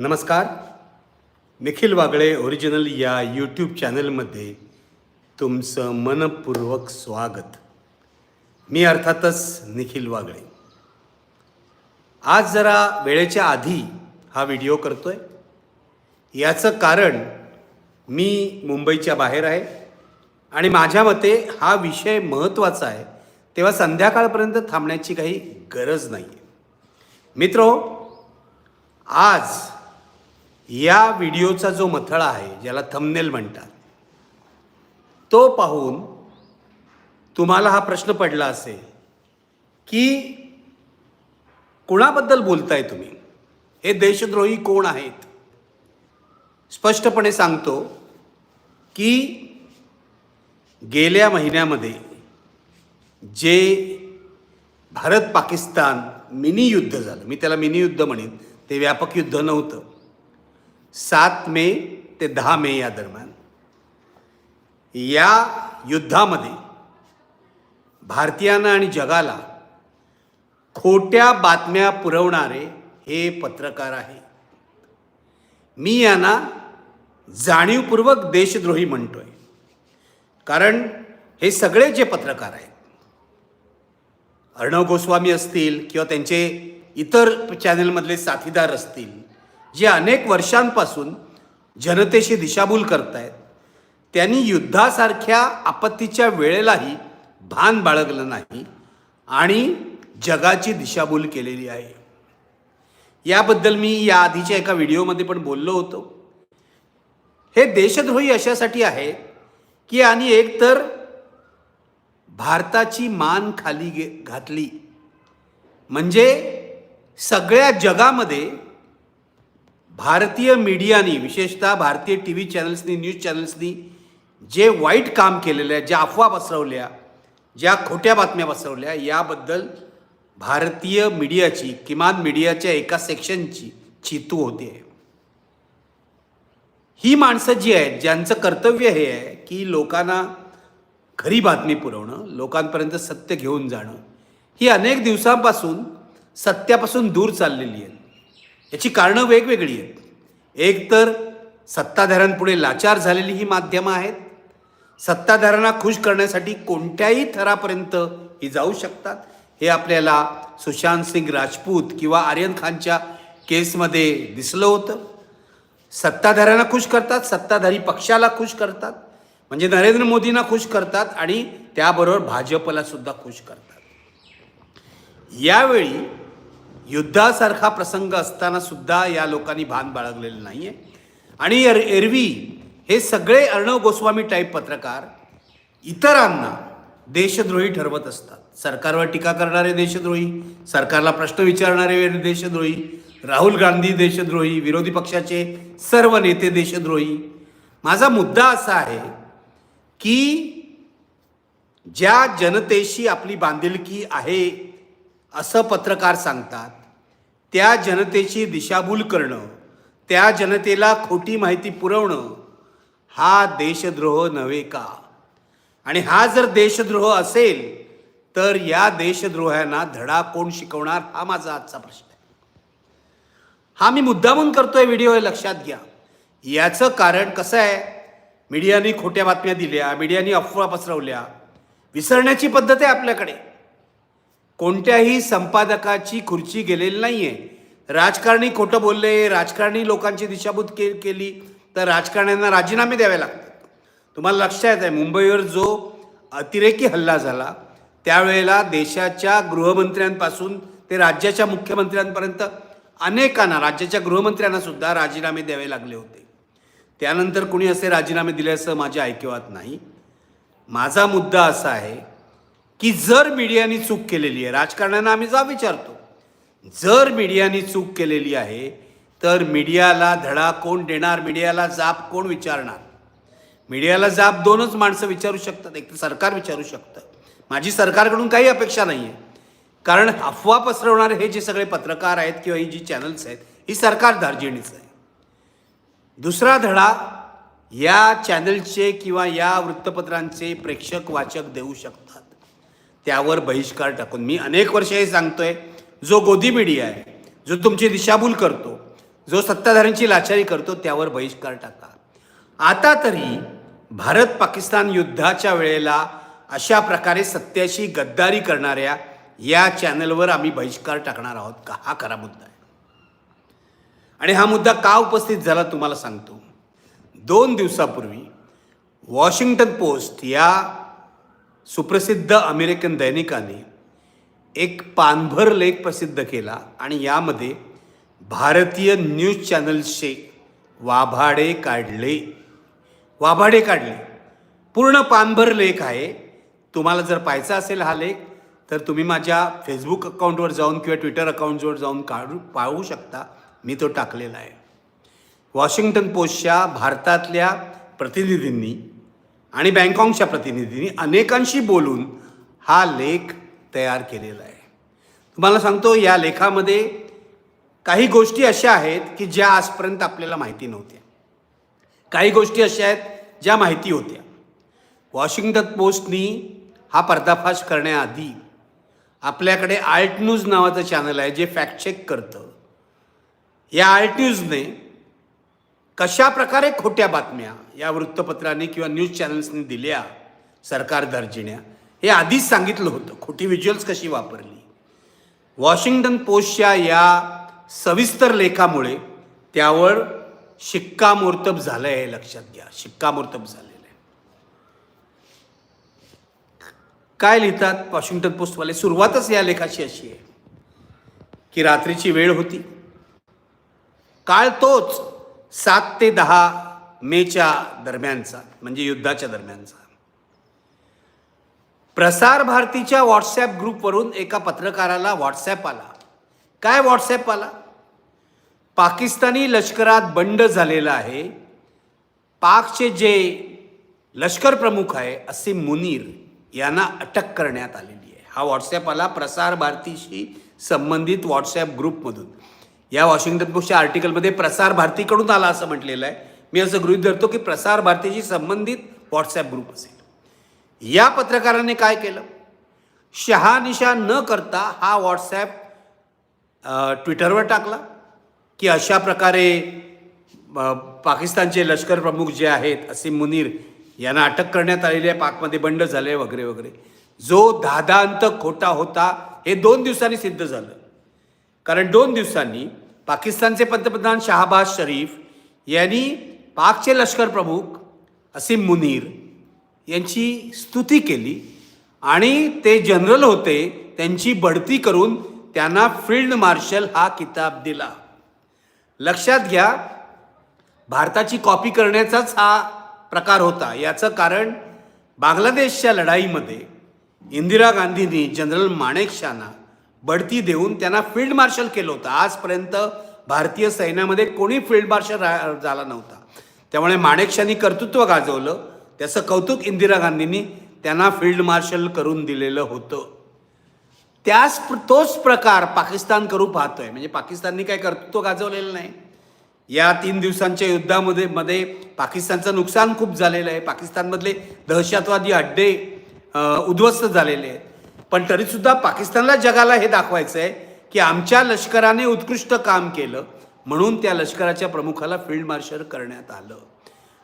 नमस्कार. निखिल वागळे ओरिजिनल या यूट्यूब चॅनलमध्ये तुमचं मनपूर्वक स्वागत. मी अर्थातच निखिल वागळे. आज जरा वेळेच्या आधी हा व्हिडिओ करतोय. याचं कारण मी मुंबईच्या बाहेर आहे आणि माझ्या मते हा विषय महत्त्वाचा आहे. तेव्हा संध्याकाळपर्यंत थांबण्याची काही गरज नाही आहे मित्रो आज या व्हिडिओचा जो मथळा आहे ज्याला थंबनेल म्हणतात तो पाहून तुम्हाला हा प्रश्न पडला असेल की कुणाबद्दल बोलताय तुम्ही? हे देशद्रोही कोण आहेत? स्पष्टपणे सांगतो की गेल्या महिन्यामध्ये जे भारत पाकिस्तान मिनी युद्ध झालं मी त्याला मिनी युद्ध म्हणेन ते व्यापक युद्ध नव्हतं. सात मे ते दहा मे या दरम्यान या युद्धामध्ये भारतीयांना आणि जगाला खोट्या बातम्या पुरवणारे हे पत्रकार आहे. मी यांना जाणीवपूर्वक देशद्रोही म्हणतोय. कारण हे सगळे जे पत्रकार आहेत अर्णव गोस्वामी असतील किंवा त्यांचे इतर चॅनलमधले साथीदार असतील जे अनेक वर्षांपासून जनतेशी दिशाभूल करतायत त्यांनी युद्धासारख्या आपत्तीच्या वेळेलाही भान बाळगलं नाही आणि जगाची दिशाभूल केलेली आहे. याबद्दल मी या आधीच्या एका व्हिडिओमध्ये पण बोललो होतो. हे देशद्रोही अशासाठी आहे की आणि एकतर भारताची मान खाली गे घातली. म्हणजे सगळ्या जगामध्ये भारतीय मीडियानी विशेषतः भारतीय टी व्ही चॅनल्सनी न्यूज चॅनल्सनी जे वाईट काम केलेलं आहे ज्या अफवा पसरवल्या ज्या खोट्या बातम्या पसरवल्या याबद्दल भारतीय मीडियाची किमान मीडियाच्या एका सेक्शनची चितू होते. ही माणसं जी आहेत ज्यांचं कर्तव्य हे आहे की लोकांना खरी बातमी पुरवणं लोकांपर्यंत सत्य घेऊन जाणं ही अनेक दिवसांपासून सत्यापासून दूर चाललेली आहे याची कारणं वेगवेगळी आहेत. एक तर सत्ताधाऱ्यांपुढे लाचार झालेली ही माध्यमं आहेत. सत्ताधाऱ्यांना खुश करण्यासाठी कोणत्याही थरापर्यंत ही जाऊ शकतात. हे आपल्याला सुशांत सिंग राजपूत किंवा आर्यन खानच्या केसमध्ये दिसलं होतं. सत्ताधाऱ्यांना खुश करतात सत्ताधारी पक्षाला खुश करतात म्हणजे नरेंद्र मोदींना खुश करतात आणि त्याबरोबर भाजपला सुद्धा खुश करतात. यावेळी युद्धासारखा प्रसंग असताना सुद्धा या लोकांनी भान बाळगलेलं नाही आहे आणि एर एरवी हे सगळे अर्णव गोस्वामी टाईप पत्रकार इतरांना देशद्रोही ठरवत असतात. सरकारवर टीका करणारे देशद्रोही सरकारला प्रश्न विचारणारे देशद्रोही राहुल गांधी देशद्रोही विरोधी पक्षाचे सर्व नेते देशद्रोही. माझा मुद्दा असा आहे की ज्या जनतेशी आपली बांधिलकी आहे असं पत्रकार सांगतात त्या जनतेची दिशाभूल करणं त्या जनतेला खोटी माहिती पुरवणं हा देशद्रोह नव्हे का? आणि हा जर देशद्रोह असेल तर या देशद्रोह्यांना धडा कोण शिकवणार? हा माझा आजचा प्रश्न आहे. हा मी मुद्दामून करतोय व्हिडिओ हे लक्षात घ्या. याचं कारण कसं आहे? मीडियाने खोट्या बातम्या दिल्या मीडियाने अफवा पसरवल्या. विसरण्याची पद्धत आहे आपल्याकडे. कोणत्याही संपादकाची खुर्ची गेलेली नाही आहे राजकारणी खोटं बोलले राजकारणी लोकांची दिशाभूत के केली तर राजकारण्यांना राजीनामे द्यावे लागतात. तुम्हाला लक्षात आहे मुंबईवर जो अतिरेकी हल्ला झाला त्यावेळेला देशाच्या गृहमंत्र्यांपासून ते राज्याच्या मुख्यमंत्र्यांपर्यंत अनेकांना राज्याच्या गृहमंत्र्यांना सुद्धा राजीनामे द्यावे लागले होते. त्यानंतर कुणी असे राजीनामे दिल्याचं माझ्या ऐकिवात नाही. माझा मुद्दा असा आहे की जर मीडियाने चूक केलेली आहे राजकारण्यांना आम्ही जा विचारतो. जर मीडियाने चूक केलेली आहे तर मीडियाला धडा कोण देणार? मीडियाला जाब कोण विचारणार? मीडियाला जाब दोनच माणसं विचारू शकतात एक तर सरकार विचारू शकतं. माझी सरकारकडून काही अपेक्षा नाही आहे कारण अफवा पसरवणारे हे जे सगळे पत्रकार आहेत किंवा ही जी चॅनल्स आहेत ही सरकार दार्जिणीच आहे. दुसरा धडा या चॅनलचे किंवा या वृत्तपत्रांचे प्रेक्षक वाचक देऊ शकतात. त्यावर बहिष्कार टाकून. मी अनेक वर्ष हे सांगतोय जो गोदी मीडिया आहे जो तुमची दिशाभूल करतो जो सत्ताधाऱ्यांची लाचारी करतो त्यावर बहिष्कार टाका. आता तरी भारत पाकिस्तान युद्धाच्या वेळेला अशा प्रकारे सत्याशी गद्दारी करणाऱ्या या चॅनलवर आम्ही बहिष्कार टाकणार आहोत का? हा खरा मुद्दा आहे. आणि हा मुद्दा का उपस्थित झाला तुम्हाला सांगतो. दोन दिवसापूर्वी वॉशिंग्टन पोस्ट या सुप्रसिद्ध अमेरिकन दैनिकाने एक पानभर लेख प्रसिद्ध केला आणि यामध्ये भारतीय न्यूज चॅनल्सचे वाभाडे काढले. वाभाडे काढले. पूर्ण पानभर लेख आहे. तुम्हाला जर पाहायचा असेल हा लेख तर तुम्ही माझ्या फेसबुक अकाउंटवर जाऊन किंवा ट्विटर अकाउंटवर जाऊन काढू पाहू शकता. मी तो टाकलेला आहे. वॉशिंग्टन पोस्टच्या भारतातल्या प्रतिनिधींनी आणि बँकॉकच्या प्रतिनिधींनी अनेकांशी बोलून हा लेख तयार केलेला आहे. तुम्हाला सांगतो या लेखामध्ये काही गोष्टी अशा आहेत की ज्या आजपर्यंत आपल्याला माहिती नव्हत्या. काही गोष्टी अशा आहेत ज्या माहिती होत्या. वॉशिंग्टन पोस्टनी हा पर्दाफाश करण्याआधी आपल्याकडे आल्ट न्यूज नावाचं चॅनल आहे जे फॅक्ट चेक करतं. या आल्ट न्यूजने कशा प्रकारे खोट्या बातम्या या वृत्तपत्राने किंवा न्यूज चॅनल्सनी दिल्या सरकार दर्जिण्या हे आधीच सांगितलं होतं. खोटी व्हिज्युअल्स कशी वापरली? वॉशिंग्टन पोस्टच्या या सविस्तर लेखामुळे त्यावर शिक्कामोर्तब झालं आहे हे लक्षात घ्या. शिक्कामोर्तब झालेलं आहे. काय लिहितात वॉशिंग्टन पोस्टवाले? सुरुवातच या लेखाची अशी आहे की रात्रीची वेळ होती. काळ तोच सात ते दहा मेच्या दरम्यानचा म्हणजे युद्धाच्या दरम्यानचा. प्रसार भारतीच्या व्हॉट्सॲप ग्रुपवरून एका पत्रकाराला व्हॉट्सॲप आला. काय व्हॉट्सॲप आला? पाकिस्तानी लष्करात बंड झालेला आहे. पाकचे जे लष्कर प्रमुख आहे असे मुनीर यांना अटक करण्यात आलेली आहे. हा व्हॉट्सॲप आला प्रसार भारतीशी संबंधित व्हॉट्सॲप ग्रुपमधून. या वॉशिंग्टन पोस्टच्या आर्टिकलमध्ये प्रसार भारतीकडून आला असं म्हटलेलं आहे. मी असं गृहीत धरतो की प्रसार भारतीशी संबंधित व्हॉट्सॲप ग्रुप असेल. या पत्रकाराने काय केलं? शहानिशा न करता हा व्हॉट्सॲप ट्विटरवर टाकला की अशा प्रकारे पाकिस्तानचे लष्कर प्रमुख जे आहेत असीम मुनीर यांना अटक करण्यात आलेली आहे पाकमध्ये बंड झाले वगैरे वगैरे. जो धादांत खोटा होता हे दोन दिवसांनी सिद्ध झालं. कारण दोन दिवसांनी पाकिस्तानचे पंतप्रधान शहाबाज शरीफ यांनी पाकचे लष्कर प्रमुख असीम मुनीर यांची स्तुती केली आणि ते जनरल होते त्यांची बढती करून त्यांना फील्ड मार्शल हा किताब दिला. लक्षात घ्या भारताची कॉपी करण्याचाच हा प्रकार होता. याचं कारण बांगलादेशच्या लढाईमध्ये इंदिरा गांधींनी जनरल माणेकशांना बढती देऊन त्यांना फील्ड मार्शल केलं होतं. आजपर्यंत भारतीय सैन्यामध्ये कोणी फील्ड मार्शल रा- झाला नव्हता. त्यामुळे माणेकशांनी कर्तृत्व गाजवलं. त्याचं कौतुक इंदिरा गांधींनी त्यांना फील्ड मार्शल करून दिलेलं होतं. त्याच तोच प्रकार पाकिस्तान करू पाहतोय. म्हणजे पाकिस्ताननी काय कर्तृत्व गाजवलेलं नाही. या तीन दिवसांच्या युद्धामध्ये मध्ये पाकिस्तानचं नुकसान खूप झालेलं आहे. पाकिस्तानमधले दहशतवादी अड्डे उद्ध्वस्त झालेले आहेत. पण तरीसुद्धा पाकिस्तानला जगाला हे दाखवायचं आहे की आमच्या लष्कराने उत्कृष्ट काम केलं म्हणून त्या लष्कराच्या प्रमुखाला फील्ड मार्शल करण्यात आलं.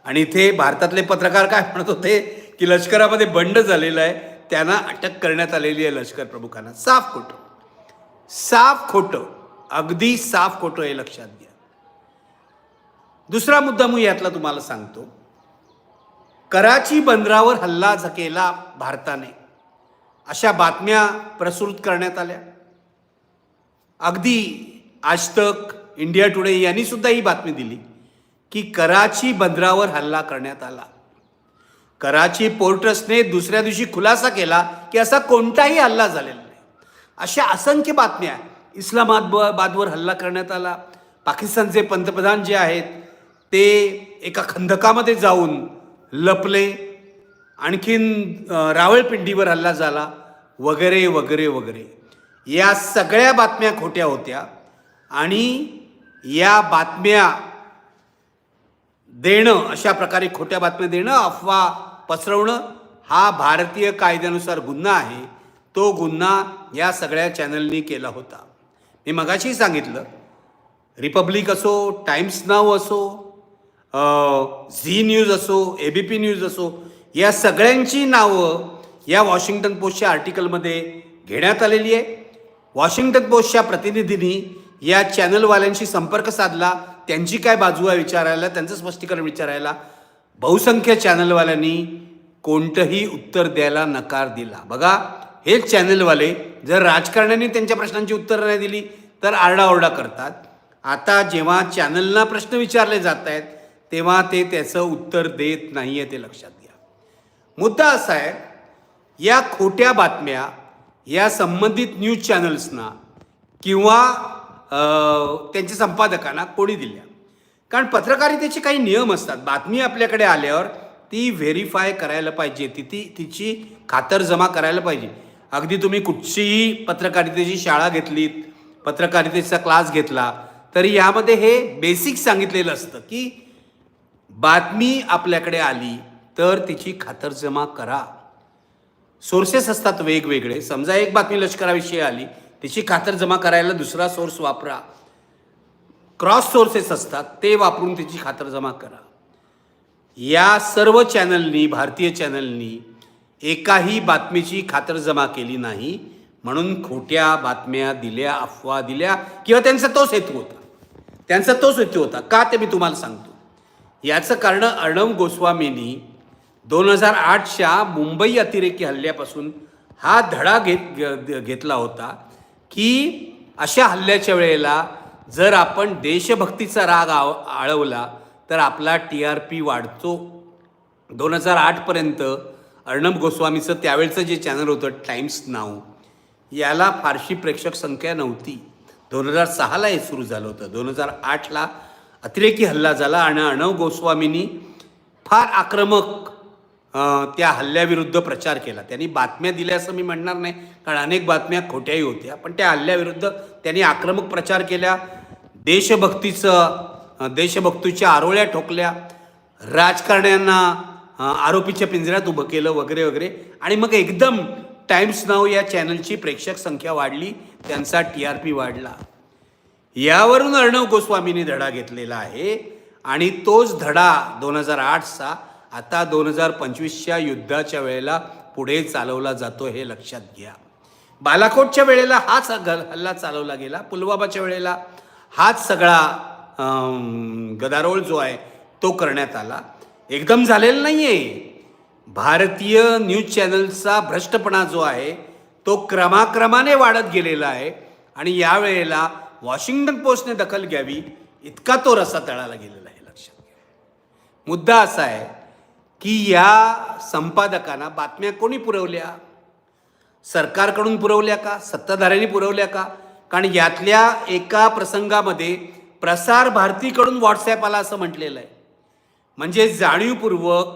आणि इथे भारतातले पत्रकार काय म्हणत होते की लष्करामध्ये बंड झालेलं आहे त्यांना अटक करण्यात आलेली आहे लष्कर प्रमुखांना. साफ खोटं. साफ खोटं. अगदी साफ खोटं हे लक्षात घ्या. दुसरा मुद्दा मी यातला तुम्हाला सांगतो. कराची बंदरावर हल्ला झ- केला भारताने. अशा बातम्या प्रसृत करण्यात आल्या. अगदी आज तक इंडिया टुडे यांनी सुद्धा ही बातमी दिली की कराची बंदरावर हल्ला करण्यात आला. कराची पोर्टर्सने दुसऱ्या दिवशी खुलासा केला की असा कोणताही हल्ला झालेला नाही. अशा असंख्य बातम्या इस्लामाबादवर हल्ला करण्यात आला. पाकिस्तानचे पंतप्रधान जे आहेत ते एका खंदकामध्ये जाऊन लपले. आणखीन रावळपिंडीवर हल्ला झाला. वगैरे वगैरे वगैरे. या सगळ्या बातम्या खोट्या होत्या. आणि या बातम्या देणं अशा प्रकारे खोट्या बातम्या देणं अफवा पसरवणं हा भारतीय कायद्यानुसार गुन्हा आहे. तो गुन्हा या सगळ्या चॅनलनी केला होता. मी मगाशी सांगितलं रिपब्लिक असो टाइम्स नाव असो झी न्यूज असो ए बी पी न्यूज असो या सगळ्यांची नावं या वॉशिंग्टन पोस्टच्या आर्टिकलमध्ये घेण्यात आलेली आहे. वॉशिंग्टन पोस्टच्या प्रतिनिधींनी या चॅनलवाल्यांशी संपर्क साधला. त्यांची काय बाजू आहे विचारायला त्यांचं स्पष्टीकरण विचारायला. बहुसंख्य चॅनलवाल्यांनी कोणतंही उत्तर द्यायला नकार दिला. बघा हे चॅनलवाले जर राजकारण्यांनी त्यांच्या प्रश्नांची उत्तरं नाही दिली तर आरडाओरडा करतात. आता जेव्हा चॅनलना प्रश्न विचारले जात आहेत तेव्हा ते त्याचं उत्तर देत नाही आहे ते लक्षात मुद्दा असा आहे या खोट्या बातम्या या संबंधित न्यूज चॅनल्सना किंवा त्यांच्या संपादकांना कोणी दिल्या? कारण पत्रकारितेचे काही नियम असतात. बातमी आपल्याकडे आल्यावर ती व्हेरीफाय करायला पाहिजे. ती ती तिची खातरजमा करायला पाहिजे. अगदी तुम्ही कुठचीही पत्रकारितेची शाळा घेतलीत पत्रकारितेचा क्लास घेतला तरी यामध्ये हे बेसिक सांगितलेलं असतं की बातमी आपल्याकडे आली तर तिची खातरजमा करा. सोर्सेस असतात वेगवेगळे. समजा एक बातमी लष्कराविषयी आली. तिची खातरजमा करायला दुसरा सोर्स वापरा. क्रॉस सोर्सेस असतात. ते वापरून तिची खातरजमा करा. या सर्व चॅनलनी भारतीय चॅनलनी एकाही बातमीची खातरजमा केली नाही. म्हणून खोट्या बातम्या दिल्या अफवा दिल्या किंवा त्यांचा तोच हेतू होता. त्यांचा तोच हेतू होता. का ते मी तुम्हाला सांगतो. याचं कारण अर्णव गोस्वामींनी दोन हजार आठच्या मुंबई अतिरेकी हल्ल्यापासून हा धडा घेत घेतला होता की अशा हल्ल्याच्या वेळेला जर आपण देशभक्तीचा राग आव आळवला तर आपला टी आर पी वाढतो. दोन हजार आठपर्यंत अर्णब गोस्वामीचं त्यावेळचं जे चॅनल होतं टाइम्स नाव याला फारशी प्रेक्षक संख्या नव्हती. दोन हजार सहाला हे सुरू झालं होतं. दोन हजार आठला अतिरेकी हल्ला झाला आणि अर्णव गोस्वामींनी फार आक्रमक त्या हल्ल्याविरुद्ध प्रचार केला. त्यांनी बातम्या दिल्या असं मी म्हणणार नाही कारण अनेक बातम्या खोट्याही होत्या. पण त्या हल्ल्याविरुद्ध त्यांनी आक्रमक प्रचार केला. देशभक्तीचं देशभक्तीच्या आरोळ्या ठोकल्या. राजकारण्यांना आरोपीच्या पिंजऱ्यात उभं केलं वगैरे वगैरे. आणि मग एकदम टाइम्स नाव या चॅनलची प्रेक्षक संख्या वाढली. त्यांचा टी आर पी वाढला. यावरून अर्णव गोस्वामींनी धडा घेतलेला आहे. आणि तोच धडा दोन हजार आठचा आता दोन हजार पंचवीसच्या युद्धाच्या वेळेला पुढे चालवला जातो हे लक्षात घ्या. बालाकोटच्या वेळेला हाच हल्ला चालवला गेला. पुलवामाच्या वेळेला हाच सगळा गदारोळ जो आहे तो करण्यात आला. एकदम झालेला नाही आहे भारतीय न्यूज चॅनलचा भ्रष्टपणा जो आहे तो क्रमाक्रमाने वाढत गेलेला आहे आणि यावेळेला वॉशिंग्टन पोस्टने दखल घ्यावी इतका तो रसा तळाला गेलेला आहे लक्षात घ्या. मुद्दा असा आहे की या संपादकांना बातम्या कोणी पुरवल्या? सरकारकडून पुरवल्या का? सत्ताधाऱ्यांनी पुरवल्या का? कारण यातल्या एका प्रसंगामध्ये प्रसार भारतीकडून व्हॉट्सॲप आला असं म्हटलेलं आहे. म्हणजे जाणीवपूर्वक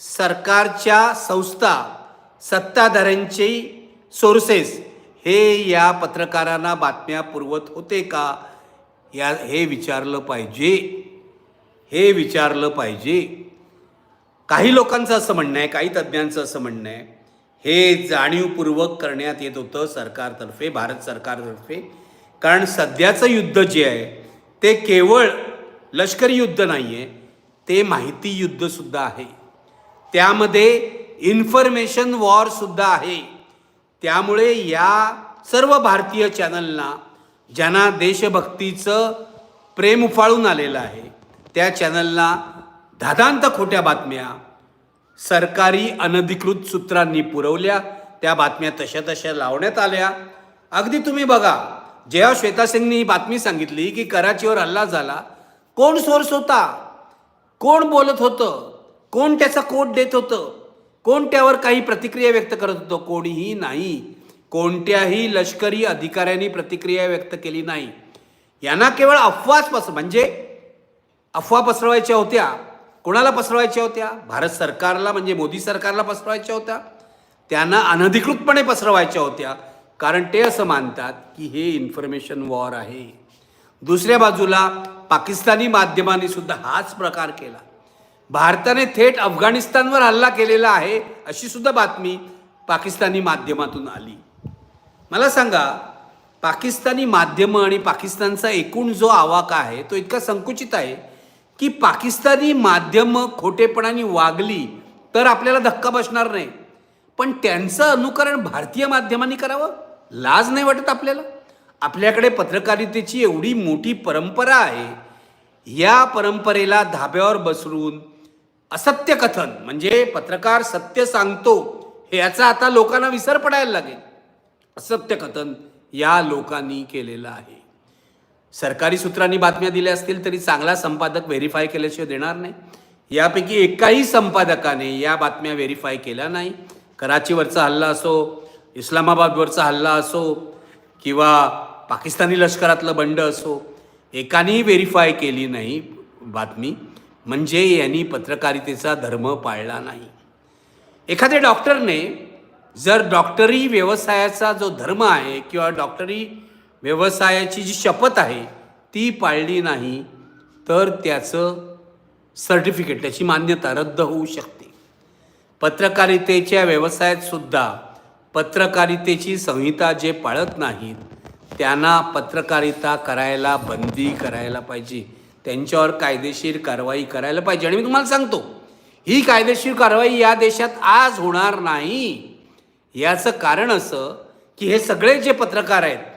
सरकारच्या संस्था सत्ताधाऱ्यांचे सोर्सेस हे या पत्रकारांना बातम्या पुरवत होते का? या हे विचारलं पाहिजे. हे विचारलं पाहिजे. काही लोकांचं असं म्हणणं आहे काही तज्ज्ञांचं असं म्हणणं आहे हे जाणीवपूर्वक करण्यात येत होतं सरकारतर्फे भारत सरकारतर्फे. कारण सध्याचं युद्ध जे आहे ते केवळ लष्करी युद्ध नाही आहे ते माहिती युद्धसुद्धा आहे. त्यामध्ये इन्फॉर्मेशन वॉरसुद्धा आहे. त्यामुळे या सर्व भारतीय चॅनलना ज्यांना देशभक्तीचं प्रेम उफाळून आलेलं आहे त्या चॅनलना धादांत खोट्या बातम्या. सरकारी अनधिकृत सूत्रांनी पुरवल्या त्या बातम्या तशा तशा लावण्यात आल्या. अगदी तुम्ही बघा जेव्हा श्वेता सिंगनी ही बातमी सांगितली की कराचीवर हल्ला झाला. कोण सोर्स होता? कोण बोलत होतं? कोण त्याचा कोट देत होतं? कोण त्यावर काही प्रतिक्रिया व्यक्त करत होतं? कोणीही नाही. कोणत्याही लष्करी अधिकाऱ्यांनी प्रतिक्रिया व्यक्त केली नाही. यांना केवळ अफवाच पस म्हणजे अफवा पसरवायच्या होत्या. कोणाला पसरवायच्या होत्या? भारत सरकारला म्हणजे मोदी सरकारला पसरवायच्या होत्या? त्यांना अनधिकृतपणे पसरवायच्या होत्या. कारण ते असं मानतात की हे इन्फॉर्मेशन वॉर आहे. दुसऱ्या बाजूला पाकिस्तानी माध्यमांनी सुद्धा हाच प्रकार केला. भारताने थेट अफगाणिस्तानवर हल्ला केलेला आहे अशी सुद्धा बातमी पाकिस्तानी माध्यमातून आली. मला सांगा पाकिस्तानी माध्यमं आणि पाकिस्तानचा एकूण जो आवाका आहे तो इतका संकुचित आहे की पाकिस्तानी माध्यमं खोटेपणाने वागली तर आपल्याला धक्का बसणार नाही. पण त्यांचं अनुकरण भारतीय माध्यमांनी करावं? लाज नाही वाटत आपल्याला? आपल्याकडे पत्रकारितेची एवढी मोठी परंपरा आहे. या परंपरेला धाब्यावर बसरून असत्य कथन म्हणजे पत्रकार सत्य सांगतो हे याचा आता लोकांना विसर पडायला लागेल. असत्य कथन या लोकांनी केलेलं आहे. सरकारी सूत्रांनी बातम्या दिल्या असतील तरी चांगला संपादक व्हेरीफाय केल्याशिवाय देणार नाही. यापैकी एकाही संपादकाने या बातम्या व्हेरीफाय केल्या नाही. कराचीवरचा हल्ला असो इस्लामाबादवरचा हल्ला असो किंवा पाकिस्तानी लष्करातलं बंड असो एकानेही व्हेरीफाय केली नाही बातमी. म्हणजे यांनी पत्रकारितेचा धर्म पाळला नाही. एखाद्या डॉक्टरने जर डॉक्टरी व्यवसायाचा जो धर्म आहे किंवा डॉक्टरी व्यवसायाची जी शपथ आहे ती पाळली नाही तर त्याचं सर्टिफिकेट त्याची मान्यता रद्द होऊ शकते. पत्रकारितेच्या व्यवसायात सुद्धा पत्रकारितेची संहिता जे पाळत नाहीत त्यांना पत्रकारिता करायला बंदी करायला पाहिजे. त्यांच्यावर कायदेशीर कारवाई करायला पाहिजे. आणि मी तुम्हाला सांगतो ही कायदेशीर कारवाई या देशात आज होणार नाही. याचं कारण असं की हे सगळे जे पत्रकार आहेत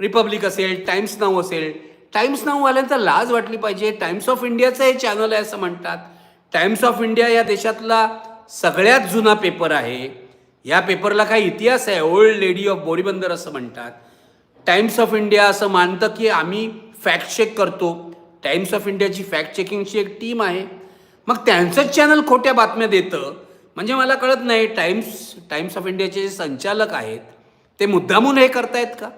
रिपब्लिक असेल टाइम्स नाऊ असेल. टाइम्स नाऊवाल्यांचा लाज वाटली पाहिजे. टाइम्स ऑफ इंडियाचं हे चॅनल आहे असं म्हणतात. टाइम्स ऑफ इंडिया या देशातला सगळ्यात जुना पेपर आहे. या पेपरला काही इतिहास आहे. ओल्ड लेडी ऑफ बोरीबंदर असं म्हणतात. टाइम्स ऑफ इंडिया असं मानतं की आम्ही फॅक्ट चेक करतो. टाइम्स ऑफ इंडियाची फॅक्ट चेकिंगची एक टीम आहे. मग त्यांचंच चॅनल खोट्या बातम्या देतं. म्हणजे मला कळत नाही टाइम्स टाइम्स ऑफ इंडियाचे जे संचालक आहेत ते मुद्दामून हे करतायत का?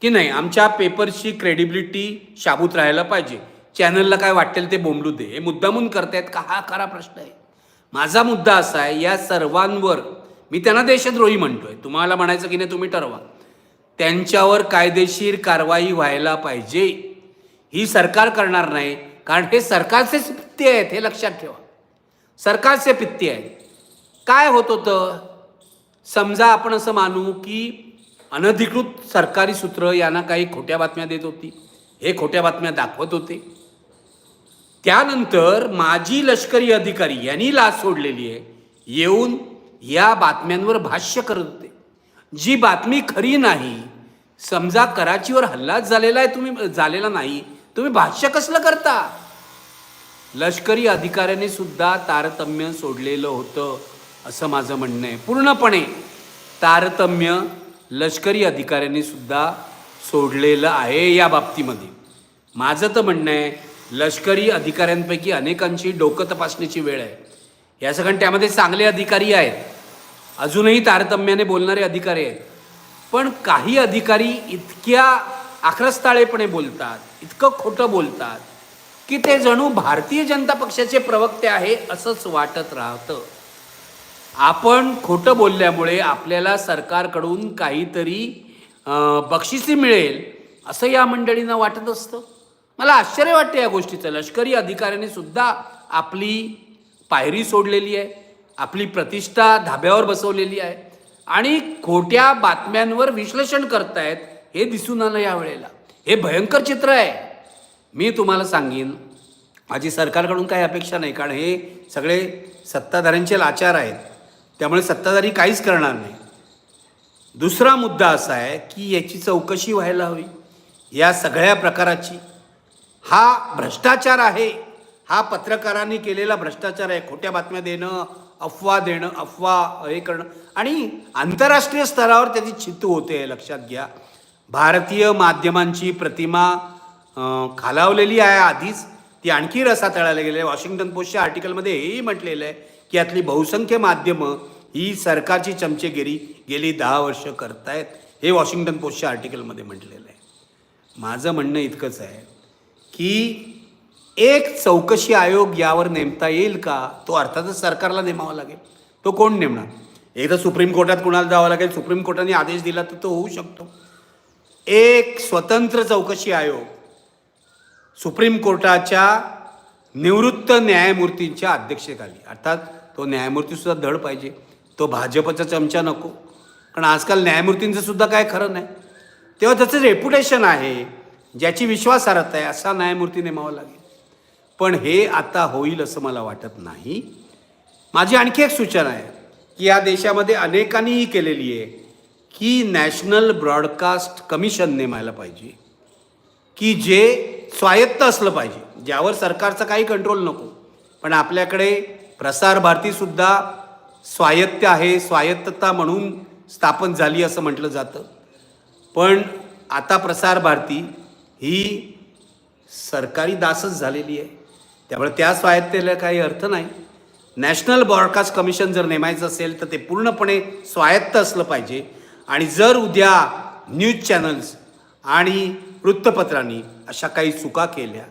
की नाही आमच्या पेपरची क्रेडिबिलिटी शाबूत राहायला पाहिजे. चॅनलला काय वाटेल ते बोंबलू दे. हे मुद्दामून करतायत का? हा खरा प्रश्न आहे. माझा मुद्दा असा आहे या सर्वांवर मी त्यांना देशद्रोही म्हणतोय. तुम्हाला म्हणायचं की नाही तुम्ही ठरवा. त्यांच्यावर कायदेशीर कारवाई व्हायला पाहिजे. ही सरकार करणार नाही कारण हे सरकारचेच पित्ते आहेत हे लक्षात ठेवा. सरकारचे पित्ते आहेत. काय होत होतं? समजा आपण असं मानू की अनधिकृत सरकारी सूत्र यांना काही खोट्या बातम्या देत होती. हे खोट्या बातम्या दाखवत होते. त्यानंतर माजी लष्करी अधिकारी यांनी लाच सोडलेली आहे. येऊन या बातम्यांवर भाष्य करत होते. जी बातमी खरी नाही समजा कराचीवर हल्लाच झालेला आहे तुम्ही झालेला नाही तुम्ही भाष्य कसलं करता? लष्करी अधिकाऱ्याने सुद्धा तारतम्य सोडलेलं होतं असं माझं म्हणणं आहे. पूर्णपणे तारतम्य लष्करी अधिकाऱ्यांनी सुद्धा सोडलेलं आहे या बाबतीमध्ये. माझं तर म्हणणं आहे लष्करी अधिकाऱ्यांपैकी अनेकांची डोकं तपासण्याची वेळ आहे. या सगळ्या त्यामध्ये चांगले अधिकारी आहेत. अजूनही तारतम्याने बोलणारे अधिकारी आहेत. पण काही अधिकारी इतक्या आक्रस्ताळेपणे बोलतात इतकं खोटं बोलतात की ते जणू भारतीय जनता पक्षाचे प्रवक्ते आहे असंच वाटत राहतं. आपण खोटं बोलल्यामुळे आपल्याला सरकारकडून काहीतरी बक्षिसी मिळेल असं या मंडळींना वाटत असतं. मला आश्चर्य वाटतं या गोष्टीचं. लष्करी अधिकाऱ्यांनी सुद्धा आपली पायरी सोडलेली आहे आपली प्रतिष्ठा धाब्यावर बसवलेली आहे आणि खोट्या बातम्यांवर विश्लेषण करतायत हे दिसून आलं या वेळेला. हे भयंकर चित्र आहे. मी तुम्हाला सांगेन माझी सरकारकडून काही अपेक्षा नाही कारण हे सगळे सत्ताधाऱ्यांचे लाचार आहेत. त्यामुळे सत्ताधारी काहीच करणार नाही. दुसरा मुद्दा असा आहे की याची चौकशी व्हायला हवी. या सगळ्या प्रकाराची. हा भ्रष्टाचार आहे. हा पत्रकारांनी केलेला भ्रष्टाचार आहे. खोट्या बातम्या देणं अफवा देणं अफवा हे करणं. आणि आंतरराष्ट्रीय स्तरावर त्याची चित्त होते आहे लक्षात घ्या. भारतीय माध्यमांची प्रतिमा खालावलेली आहे आधीच. ती आणखी रसा तळायला गेली आहे. वॉशिंग्टन पोस्टच्या आर्टिकलमध्ये हेही म्हटलेलं आहे यातली बहुसंख्य माध्यमं ही सरकारची चमचेगिरी गेली दहा वर्ष करतायत. हे वॉशिंग्टन पोस्टच्या आर्टिकलमध्ये म्हटलेलं आहे. माझं म्हणणं इतकंच आहे की एक चौकशी आयोग यावर नेमता येईल का? तो अर्थातच सरकारला नेमावा लागेल. तो कोण नेमणार? एकदा सुप्रीम कोर्टात कुणाला जावं लागेल? सुप्रीम कोर्टाने आदेश दिला तर तो होऊ शकतो. एक स्वतंत्र चौकशी आयोग सुप्रीम कोर्टाच्या निवृत्त न्यायमूर्तींच्या अध्यक्षतेखाली अर्थात तो न्यायमूर्तीसुद्धा धड पाहिजे. तो भाजपचा चमचा नको. कारण आजकाल न्यायमूर्तींचं सुद्धा काय खरं नाही. तेव्हा त्याचं रेप्युटेशन आहे. ज्याची विश्वासार्हता आहे असा न्यायमूर्ती नेमावा लागेल. पण हे आता होईल असं मला वाटत नाही. माझी आणखी एक सूचना आहे की या देशामध्ये अनेकांनीही केलेली आहे की नॅशनल ब्रॉडकास्ट कमिशन नेमायला पाहिजे. की जे स्वायत्त असलं पाहिजे. ज्यावर सरकारचा काही कंट्रोल नको. पण आपल्याकडे प्रसार भारतीसुद्धा स्वायत्त आहे स्वायत्तता म्हणून स्थापन झाली असं म्हटलं जातं. पण आता प्रसार भारती ही सरकारी दासच झालेली आहे. त्यामुळे त्या स्वायत्तेला काही अर्थ नाही. नॅशनल ब्रॉडकास्ट कमिशन जर नेमायचं असेल तर ते पूर्णपणे स्वायत्त असलं पाहिजे. आणि जर उद्या न्यूज चॅनल्स आणि वृत्तपत्रांनी अशा काही चुका केल्या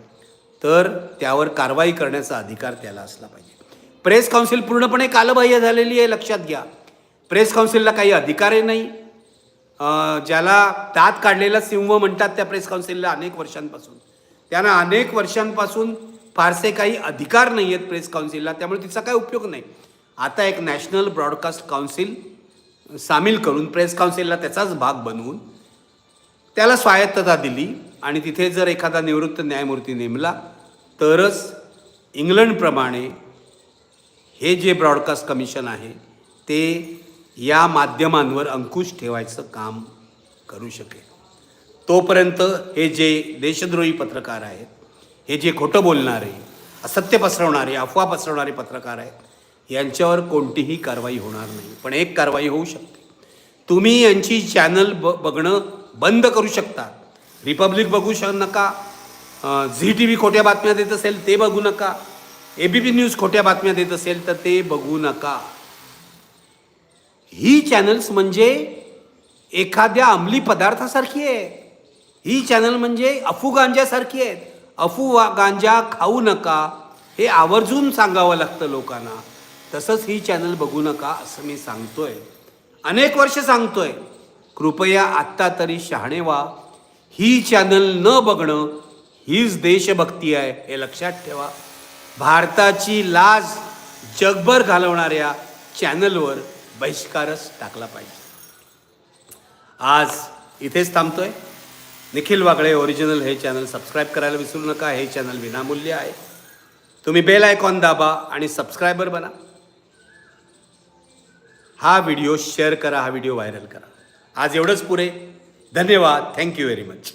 तर त्यावर कारवाई करण्याचा अधिकार त्याला असला पाहिजे. प्रेस काउन्सिल पूर्णपणे कालबाह्य झालेली आहे लक्षात घ्या. प्रेस काउन्सिलला काही अधिकारही नाही. ज्याला दात काढलेला सिंह म्हणतात त्या प्रेस काउन्सिलला अनेक वर्षांपासून. त्यांना अनेक वर्षांपासून फारसे काही अधिकार नाही आहेत प्रेस काउन्सिलला त्यामुळे तिचा काही उपयोग नाही. आता एक नॅशनल ब्रॉडकास्ट काउन्सिल सामील करून प्रेस काउन्सिलला त्याचाच भाग बनवून त्याला स्वायत्तता दिली आणि तिथे जर एखादा निवृत्त न्यायमूर्ती नेमला तरच इंग्लंडप्रमाणे हे जे ब्रॉडकास्ट कमिशन आहे ते या माध्यमांवर अंकुश ठेवायचं काम करू शकेल. तोपर्यंत हे जे देशद्रोही पत्रकार आहेत हे जे खोटं बोलणारे असत्य पसरवणारे अफवा पसरवणारे पत्रकार आहेत यांच्यावर कोणतीही कारवाई होणार नाही. पण एक कारवाई होऊ शकते. तुम्ही यांची चॅनल ब बघणं बंद करू शकता. रिपब्लिक बघू शक नका. झी टी व्ही खोट्या बातम्या देत असेल ते बघू नका. ए बी पी न्यूज खोट्या बातम्या देत असेल तर ते बघू नका. ही चॅनल्स म्हणजे एखाद्या अंमली पदार्थासारखी आहे ही चॅनल म्हणजे अफू गांजासारखी आहेत. अफू वा गांजा खाऊ नका हे आवर्जून सांगावं लागतं लोकांना. तसंच ही चॅनल बघू नका असं मी सांगतोय. अनेक वर्ष सांगतोय. कृपया आत्ता तरी शहाणे व्हा. ही चॅनल न बघणं हीच देशभक्ती आहे हे लक्षात ठेवा. भारताची लाज जगभर घालवणाऱ्या चॅनलवर बहिष्कारच टाकला पाहिजे. आज इथेच थांबतोय. निखिल वागळे ओरिजिनल हे चॅनल सबस्क्राईब करायला विसरू नका. हे चॅनल विनामूल्य आहे. तुम्ही बेल आयकॉन दाबा आणि सबस्क्रायबर बना. हा व्हिडिओ शेअर करा हा व्हिडिओ व्हायरल करा. आज एवढंच पुरे धन्यवाद. Thank you very much